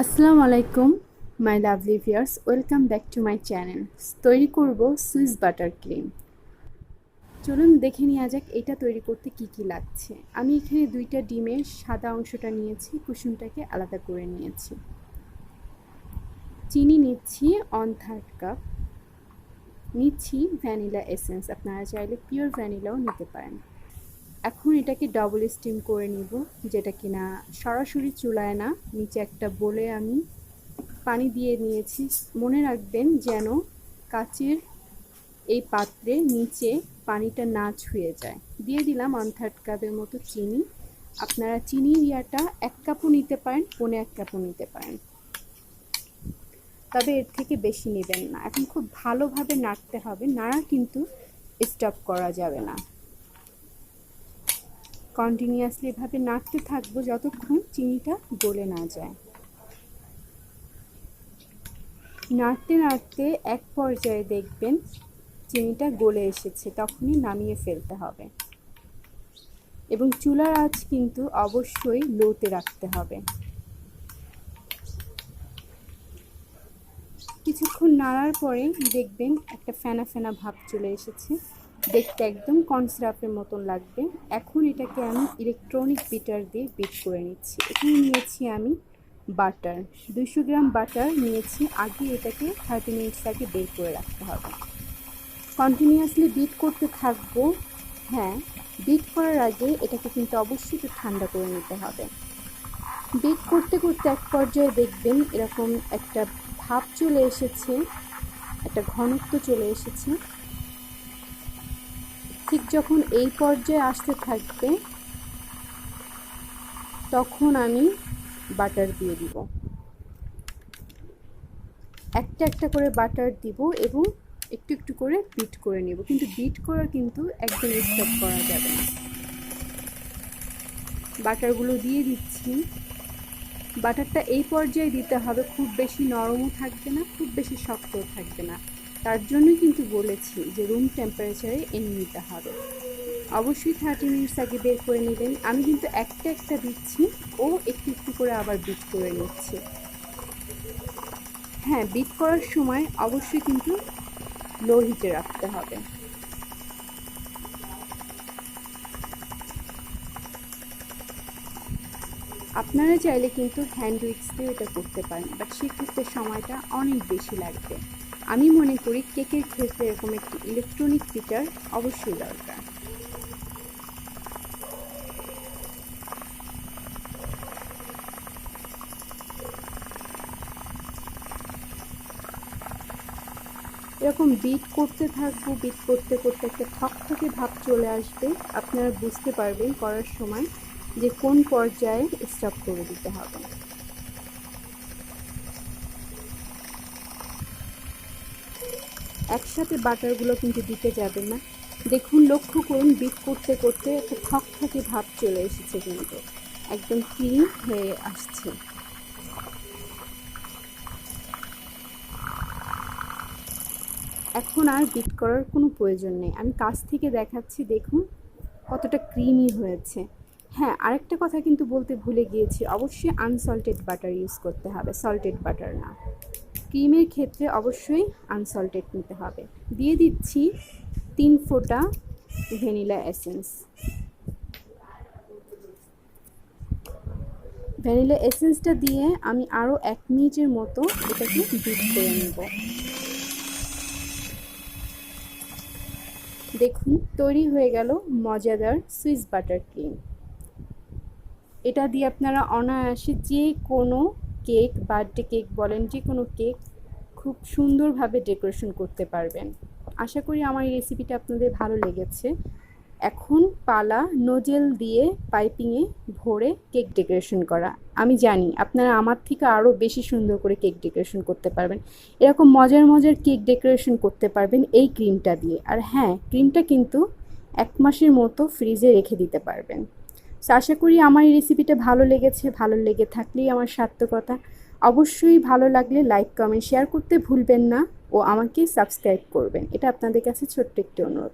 আসসালামু আলাইকুম, my lovely viewers welcome back to my channel. তৈরি করব সুইস বাটার ক্রিম। চলুন দেখে নেওয়া যাক এটা তৈরি করতে কি কি লাগছে। আমি এখানে দুইটা ডিমের সাদা অংশটা নিয়েছি, কুসুমটাকে আলাদা করে নিয়েছি। চিনি নিচ্ছি অন থার্ড কাপ নিচ্ছি ভ্যানিলা এসেন্স। আপনারা চাইলে পিওর ভ্যানিলাও নিতে পারেন। এখন এটাকে ডবল স্টিম করে নিব, যেটা কিনা সরাসরি চুলায় না, নিচে একটা বলে আমি পানি দিয়ে নিয়েছি। মনে রাখবেন যেন কাচের এই পাত্রে নিচে পানিটা না ছুঁয়ে যায়। দিয়ে দিলাম ওয়ান থার্ড কাপের মতো চিনি। আপনারা চিনি ইয়াটা এক কাপও নিতে পারেন, পনে এক কাপও নিতে পারেন। তবে এর থেকে বেশি নেবেন না। এখন খুব ভালোভাবে নাড়তে হবে, নাড়া কিন্তু স্টপ করা যাবে না। কন্টিনিউয়াসলি এভাবে নাড়তে থাকব যতক্ষণ চিনিটা গলে না যায়। নাড়তে নাড়তে এক পর্যায়ে দেখবেন চিনিটা গলে এসেছে, তখনই নামিয়ে ফেলতে হবে। এবং চুলার আঁচ কিন্তু অবশ্যই লোতে রাখতে হবে। কিছুক্ষণ নাড়ার পরে দেখবেন একটা ফেনা ফেনা ভাব চলে এসেছে। দেখতে একদম কনসিরাপের মতন লাগবে। এখন এটাকে আমি ইলেকট্রনিক বিটার দিয়ে বিট করে নিচ্ছি। এখানে নিয়েছি আমি বাটার দুইশো গ্রাম বাটার নিয়েছি। আগে এটাকে থার্টি মিনিটস আগে বের করে রাখতে হবে। কন্টিনিউয়াসলি বিট করতে থাকব। হ্যাঁ বিট করার আগে এটাকে কিন্তু অবশ্যই একটু ঠান্ডা করে নিতে হবে। বিট করতে করতে এক পর্যায়ে দেখবেন এরকম একটা ভাব চলে এসেছে, একটা ঘনত্ব চলে এসেছে। ঠিক যখন এই পর্যায়ে আসতে থাকবে, তখন আমি বাটার দিয়ে দিব। একটা একটা করে বাটার দিব এবং একটু একটু করে বিট করে নেব। কিন্তু বিট করা কিন্তু একদম স্টপ করা যাবে না। বাটারগুলো দিয়ে দিচ্ছি। বাটারটা এই পর্যায়ে দিতে হবে। খুব বেশি নরমও থাকবে না, খুব বেশি শক্তও থাকবে না। তার জন্যই কিন্তু বলেছি যে রুম টেম্পারেচারে এনে নিতে হবে। অবশ্যই থার্টি মিনিটস আগে বের করে নেবেন। আমি কিন্তু একটা একটা দিচ্ছি ও একটু একটু করে আবার বিট করে নিচ্ছে। হ্যাঁ বিট করার সময় অবশ্যই কিন্তু লো হিটে রাখতে হবে। আপনারা চাইলে কিন্তু হ্যান্ড উইক্স দিয়ে এটা করতে পারেন বাট সেক্ষেত্রে সময়টা অনেক বেশি লাগবে। আমি মনে করি কেকের ক্ষেত্রে এরকম একটি ইলেকট্রনিক ফিটার অবশ্যই দরকার। এরকম বিট করতে থাকব বিট করতে করতে একটা থকথকে ভাব চলে আসবে। আপনারা বুঝতে পারবেন করার সময় যে কোন পর্যায়ে স্টপ করে দিতে হবে। একসাথে বাটারগুলো কিন্তু দিতে যাবে না। দেখুন লক্ষ্য করুন বিট করতে করতে একটা থকথকে ভাব চলে এসেছে কিন্তু। একদম ক্লিন হয়ে আসছে। এখন আর বিট করার কোনো প্রয়োজন নেই। আমি কাছ থেকে দেখাচ্ছি, দেখুন কতটা ক্রিমি হয়েছে। হ্যাঁ আরেকটা কথা কিন্তু বলতে ভুলে গিয়েছি। অবশ্যই আনসল্টেড বাটার ইউজ করতে হবে। সল্টেড বাটার না। ক্রিমের ক্ষেত্রে অবশ্যই আনসল্টেড নিতে হবে। দিয়ে দিচ্ছি তিন ফোঁটা ভ্যানিলা এসেন্স ভ্যানিলা এসেন্সটা দিয়ে আমি আরও এক মিনিটের মতো এটাকে বিট করে নেব। দেখুন, তৈরি হয়ে গেল মজাদার সুইস বাটার ক্রিম এটা দিয়ে আপনারা অনায়াসে যে কোনো কেক, বার্থডে কেক বলেন যে কোনো কেক খুব সুন্দরভাবে ডেকোরেশন করতে পারবেন। আশা করি আমার এই রেসিপিটা আপনাদের ভালো লেগেছে। এখন পালা, নোজেল দিয়ে পাইপিংয়ে ভরে কেক ডেকোরেশন করা। আমি জানি আপনারা আমার থেকে আরও বেশি সুন্দর করে কেক ডেকোরেশন করতে পারবেন। এরকম মজার মজার কেক ডেকোরেশন করতে পারবেন এই ক্রিমটা দিয়ে। আর হ্যাঁ ক্রিমটা কিন্তু এক মাসের মতো ফ্রিজে রেখে দিতে পারবেন। সো আশা করি আমার এই রেসিপিটা ভালো লেগেছে, ভালো লেগে থাকলেই আমার সার্থকতা। অবশ্যই ভালো লাগলে লাইক কমেন্ট শেয়ার করতে ভুলবেন না ও আমাকে সাবস্ক্রাইব করবেন। এটা আপনাদের কাছে ছোট্ট একটি অনুরোধ।